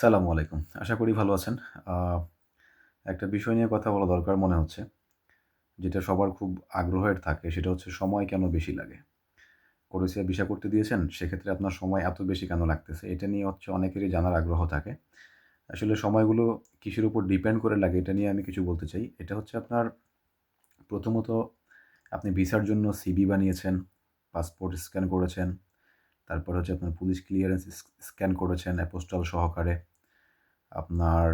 সালামু আলাইকুম। আশা করি ভালো আছেন। একটা বিষয় নিয়ে কথা বলা দরকার মনে হচ্ছে, যেটা সবার খুব আগ্রহের থাকে, সেটা হচ্ছে সময় কেন বেশি লাগে? ক্রোয়েশিয়া ভিসা করতে দিয়েছেন, সেক্ষেত্রে আপনার সময় এত বেশি কেন লাগতেছে? এটা নিয়ে হচ্ছে অনেকেরই জানার আগ্রহ থাকে। আসলে সময়গুলো কিসের উপর ডিপেন্ড করে লাগে, এটা নিয়ে আমি কিছু বলতে চাই। এটা হচ্ছে আপনার, প্রথমত আপনি ভিসার জন্য সিবি বানিয়েছেন, পাসপোর্ট স্ক্যান করেছেন, তারপর হচ্ছে আপনার পুলিশ ক্লিয়ারেন্স স্ক্যান করেছেন, অ্যাপোস্টাল সহকারে। আপনার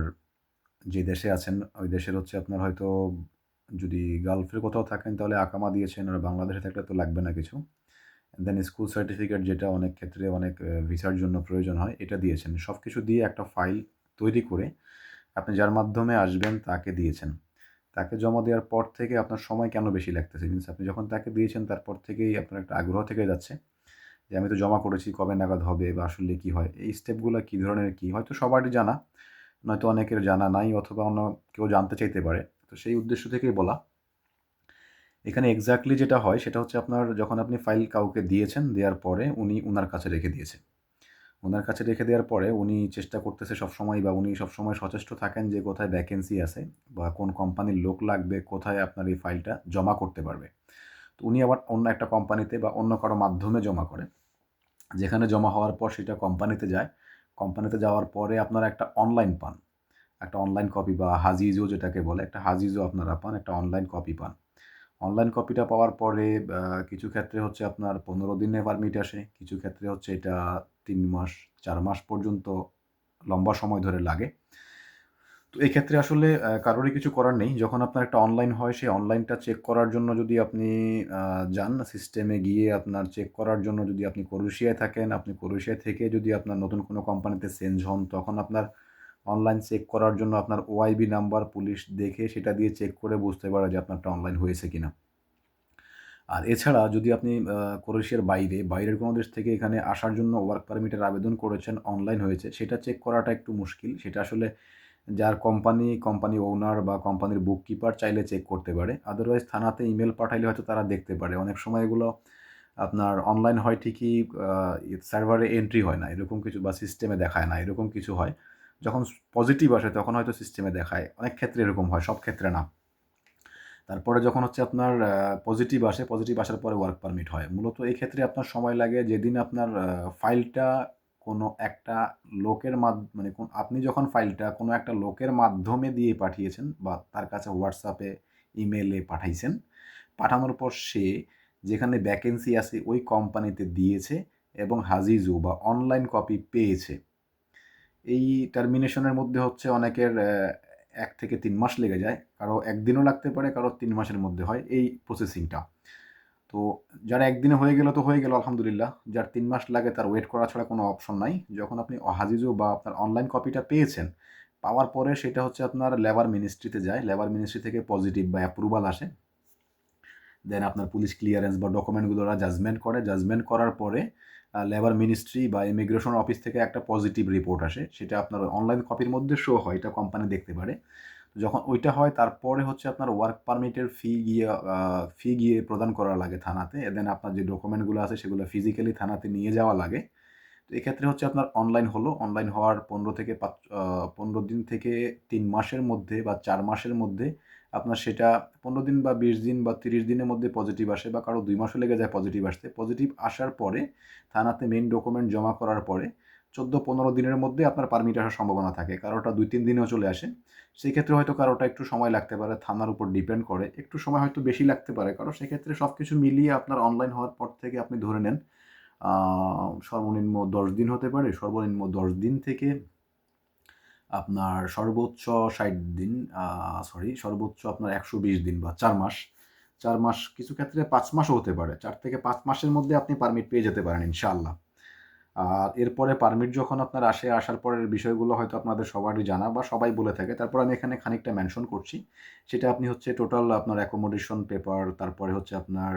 যে দেশে আছেন, ওই দেশের হচ্ছে আপনার হয়তো যদি গালফের কোথাও থাকেন তাহলে আকামা দিয়েছেন, আর বাংলাদেশে থাকলে তো লাগবে না কিছু। দেন স্কুল সার্টিফিকেট যেটা অনেক ক্ষেত্রে অনেক ভিসার জন্য প্রয়োজন হয়, এটা দিয়েছেন। সব কিছু দিয়ে একটা ফাইল তৈরি করে আপনি যার মাধ্যমে আসবেন তাকে দিয়েছেন। তাকে জমা দেওয়ার পর থেকে আপনার সময় কেন বেশি লাগতেছে? মিনস আপনি যখন তাকে দিয়েছেন, তারপর থেকেই আপনার একটা আগ্রহ থেকে যাচ্ছে যে আমি তো জমা করেছি, কবে নাগাদ হবে বা আসলে কী হয়? এই স্টেপগুলো কী ধরনের কী হয়তো সবারই জানা। নয়তো অনেকের জানা নাই অথবা অন্য কেউ জানতে চাইতে পারে। তো সেই উদ্দেশ্য থেকেই বলা। এখানে এক্স্যাক্টলি যেটা হয় সেটা হচ্ছে আপনার যখন আপনি ফাইল কাউকে দিয়েছেন, দেওয়ার পরে উনি ওনার কাছে রেখে দিয়েছে। ওনার কাছে রেখে দেওয়ার পরে উনি চেষ্টা করতেছে সবসময় বা উনি সবসময় সচেষ্ট থাকেন যে কোথায় ভ্যাকেন্সি আছে বা কোন কোম্পানির লোক লাগবে, কোথায় আপনার এই ফাইলটা জমা করতে পারবে। তো উনি আবার অন্য একটা কোম্পানিতে বা অন্য কারও মাধ্যমে জমা করে। যেখানে জমা হওয়ার পর সেটা কোম্পানিতে যায়। কোম্পানিতে যাওয়ার পরে আপনারা একটা অনলাইন পান। একটা অনলাইন কপি বা হাজিজো যেটাকে বলে, একটা হাজিজো আপনারা পান, একটা অনলাইন কপি পান। অনলাইন কপিটা পাওয়ার পরে কিছু ক্ষেত্রে হচ্ছে আপনার পনেরো দিনে পারমিট আসে, কিছু ক্ষেত্রে হচ্ছে এটা তিন মাস, চার মাস পর্যন্ত লম্বা সময় ধরে লাগে। তো এই ক্ষেত্রে আসলে কারোরই কিছু করার নেই। যখন আপনার একটা অনলাইন হয়, সেই অনলাইনটা চেক করার জন্য যদি আপনি যান সিস্টেমে গিয়ে আপনার চেক করার জন্য যদি আপনি ক্রোয়েশিয়ায় থাকেন, আপনি ক্রোয়েশিয়া থেকে যদি আপনার নতুন কোনো কোম্পানিতে চেঞ্জ হন, তখন আপনার অনলাইন চেক করার জন্য আপনার ওআইবি নাম্বার পুলিশ দেখে সেটা দিয়ে চেক করে বুঝতে পারে যে আপনারটা অনলাইন হয়েছে কিনা। আর এছাড়া যদি আপনি ক্রোয়েশিয়ার বাইরে, বাইরের কোনো দেশ থেকে এখানে আসার জন্য ওয়ার্ক পারমিটের আবেদন করেছেন অনলাইন হয়েছে, সেটা চেক করাটা একটু মুশকিল। সেটা আসলে যার কোম্পানি কোম্পানি ওনার বা কোম্পানির বুক কিপার চাইলে চেক করতে পারে। আদারওয়াইজ থানাতে ইমেল পাঠাইলে হয়তো তারা দেখতে পারে। অনেক সময় এগুলো আপনার অনলাইন হয় ঠিকই সার্ভারে এন্ট্রি হয় না। এরকম কিছু বা সিস্টেমে দেখায় না। এরকম কিছু হয়। যখন পজিটিভ আসে, তখন হয়তো সিস্টেমে দেখায়। অনেক ক্ষেত্রে এরকম হয়, সব ক্ষেত্রে না। তারপরে যখন হচ্ছে আপনার পজিটিভ আসে পজিটিভ আসার পরে ওয়ার্ক পারমিট হয়। মূলত এই ক্ষেত্রে আপনার সময় লাগে। যেদিন আপনার ফাইলটা কোনো একটা লোকের মাধ্য মানে আপনি যখন ফাইলটা কোনো একটা লোকের মাধ্যমে দিয়ে পাঠিয়েছেন বা তার কাছে হোয়াটসঅ্যাপে ইমেলে পাঠাইছেন, পাঠানোর পর সে যেখানে ভ্যাকেন্সি আছে ওই কোম্পানিতে দিয়েছে এবং হাজিজু বা অনলাইন কপি পেয়েছে। এই টার্মিনেশনের মধ্যে হচ্ছে অনেকের এক থেকে তিন মাস লেগে যায়। কারও একদিনও লাগতে পারে, কারও তিন মাসের মধ্যে হয়। এই প্রসেসিংটা তো যারা একদিনে হয়ে গেল তো হয়ে গেল, আলহামদুলিল্লাহ। যার তিন মাস লাগে তার ওয়েট করা ছাড়া কোনো অপশন নাই। যখন আপনি হাজিজু বা আপনার অনলাইন কপিটা পেয়েছেন, পাওয়ার পরে সেটা হচ্ছে আপনার লেবার মিনিস্ট্রিতে যায়। লেবার মিনিস্ট্রি থেকে পজিটিভ বা অ্যাপ্রুভাল আসে। দেন আপনার পুলিশ ক্লিয়ারেন্স বা ডকুমেন্টগুলো ওরা জাজমেন্ট করে। জাজমেন্ট করার পরে লেবার মিনিস্ট্রি বা ইমিগ্রেশন অফিস থেকে একটা পজিটিভ রিপোর্ট আসে। সেটা আপনার অনলাইন কপির মধ্যে শো হয়। এটা কোম্পানি দেখতে পারে। যখন ওইটা হয়, তারপরে হচ্ছে আপনার ওয়ার্ক পারমিটের ফি গিয়ে ফি গিয়ে প্রদান করা লাগে থানাতে। দেন আপনার যে ডকুমেন্টগুলো আছে, সেগুলো ফিজিক্যালি থানাতে নিয়ে যাওয়া লাগে। তো এক্ষেত্রে হচ্ছে আপনার অনলাইন হলো। অনলাইন হওয়ার পনেরো থেকে পাঁচ পনেরো দিন থেকে তিন মাসের মধ্যে বা চার মাসের মধ্যে আপনার সেটা পনেরো দিন বা বিশ দিন বা তিরিশ দিনের মধ্যে পজিটিভ আসে বা কারও দুই মাসও লেগে যায় পজিটিভ আসতে। পজিটিভ আসার পরে থানাতে মেন ডকুমেন্ট জমা করার পরে চোদ্দ পনেরো দিনের মধ্যে আপনার পারমিট আসার সম্ভাবনা থাকে। কারোটা দুই তিন দিনেও চলে আসে। সেই ক্ষেত্রে হয়তো কারোটা একটু সময় লাগতে পারে, থানার উপর ডিপেন্ড করে। একটু সময় হয়তো বেশি লাগতে পারে। কারণ সেক্ষেত্রে সব কিছু মিলিয়ে আপনার অনলাইন হওয়ার পর থেকে আপনি ধরে নেন সর্বনিম্ন দশ দিন হতে পারে। সর্বনিম্ন দশ দিন থেকে আপনার সর্বোচ্চ ষাট দিন সরি সর্বোচ্চ আপনার একশো বিশ দিন বা চার মাস। চার মাস, কিছু ক্ষেত্রে পাঁচ মাসও হতে পারে। চার থেকে পাঁচ মাসের মধ্যে আপনি পারমিট পেয়ে যেতে পারেন, ইনশাআল্লাহ। আর এরপরে পারমিট যখন আপনার আসে, আসার পরের বিষয়গুলো হয়তো আপনাদের সবারই জানা বা সবাই বলে থাকে। তারপর আমি এখানে খানিকটা মেনশন করছি। সেটা আপনি হচ্ছে টোটাল আপনার অ্যাকোমোডেশন পেপার তারপরে হচ্ছে আপনার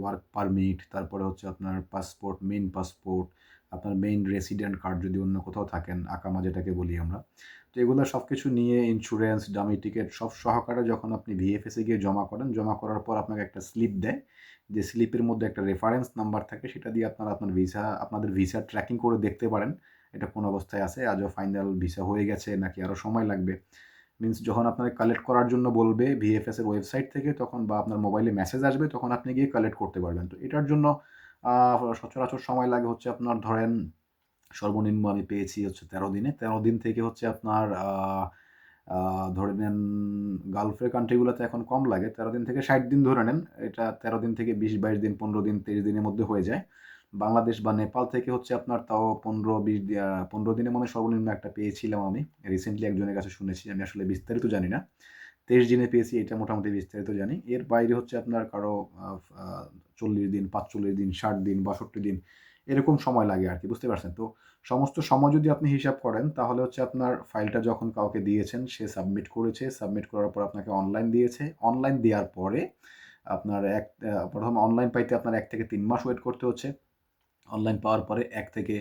ওয়ার্ক পারমিট তারপরে হচ্ছে আপনার পাসপোর্ট মেইন পাসপোর্ট আপনার মেইন রেসিডেন্ট কার্ড যদি অন্য কোথাও থাকেন, আকামা যেটাকে বলি আমরা। তো এগুলো সব কিছু নিয়ে ইন্স্যুরেন্স ডামি টিকিট সব সহকারে যখন আপনি ভিএফএসে গিয়ে জমা করেন, জমা করার পর আপনাকে একটা স্লিপ দেয়। যে স্লিপের মধ্যে একটা রেফারেন্স নাম্বার থাকে, সেটা দিয়ে আপনারা আপনার ভিসা আপনাদের ভিসা ট্র্যাকিং করে দেখতে পারেন, এটা কোন অবস্থায় আছে, আজও ফাইনাল ভিসা হয়ে গেছে নাকি আরও সময় লাগবে। মিন্স যখন আপনাকে কালেক্ট করার জন্য বলবে ভিএফএস এর ওয়েবসাইট থেকে তখন বা আপনার মোবাইলে মেসেজ আসবে, তখন আপনি গিয়ে কালেক্ট করতে পারবেন। তো এটার জন্য সচরাচর সময় লাগে হচ্ছে আপনার ধরেন, সর্বনিম্ন আমি পেয়েছি হচ্ছে তেরো দিনে। তেরো দিন থেকে হচ্ছে আপনার ধরে নেন গালফের কান্ট্রিগুলোতে এখন কম লাগে। তেরো দিন থেকে ষাট দিন ধরে নেন, এটা তেরো দিন থেকে বিশ, বাইশ দিন, পনেরো দিন তেইশ দিনের মধ্যে হয়ে যায়। বাংলাদেশ বা নেপাল থেকে হচ্ছে আপনার তাও পনেরো, বিশ পনেরো দিনের মধ্যে সর্বনিম্ন একটা পেয়েছিলাম আমি। রিসেন্টলি একজনের কাছে শুনেছি, আমি আসলে বিস্তারিত জানি না। তেইশ দিনে পেয়েছি, এটা মোটামুটি বিস্তারিত জানি। এর বাইরে হচ্ছে আপনার কারও চল্লিশ দিন, পাঁচচল্লিশ দিন, ষাট দিন, বাষট্টি দিন এরকম সময় লাগে আর কি বুঝতে পারছেন? তো সমস্ত সময় যদি আপনি হিসাব করেন, তাহলে হচ্ছে আপনার ফাইলটা যখন কাউকে দিয়েছেন, সে সাবমিট করেছে সাবমিট করার পর আপনাকে অনলাইন দিয়েছে। অনলাইন দেওয়ার পরে আপনার এক প্রথম অনলাইন পাইতে আপনার এক থেকে তিন মাস ওয়েট করতে হচ্ছে। অনলাইন পাওয়ার পরে এক থেকে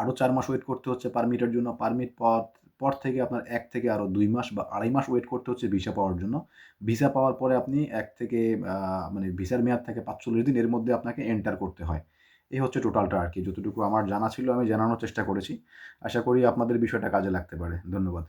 আরও চার মাস ওয়েট করতে হচ্ছে পারমিটের জন্য। পারমিট পাওয়ার পর থেকে আপনার এক থেকে আরও দুই মাস বা আড়াই মাস ওয়েট করতে হচ্ছে ভিসা পাওয়ার জন্য। ভিসা পাওয়ার পরে আপনি এক থেকে মানে ভিসার মেয়াদ থেকে পাঁচচল্লিশ দিন, এর মধ্যে আপনাকে এন্টার করতে হয়। এই হচ্ছে টোটালটা আর কি। যতটুকু আমার জানা ছিল, আমি জানানোর চেষ্টা করেছি। আশা করি আপনাদের বিষয়টা কাজে লাগতে পারে। ধন্যবাদ।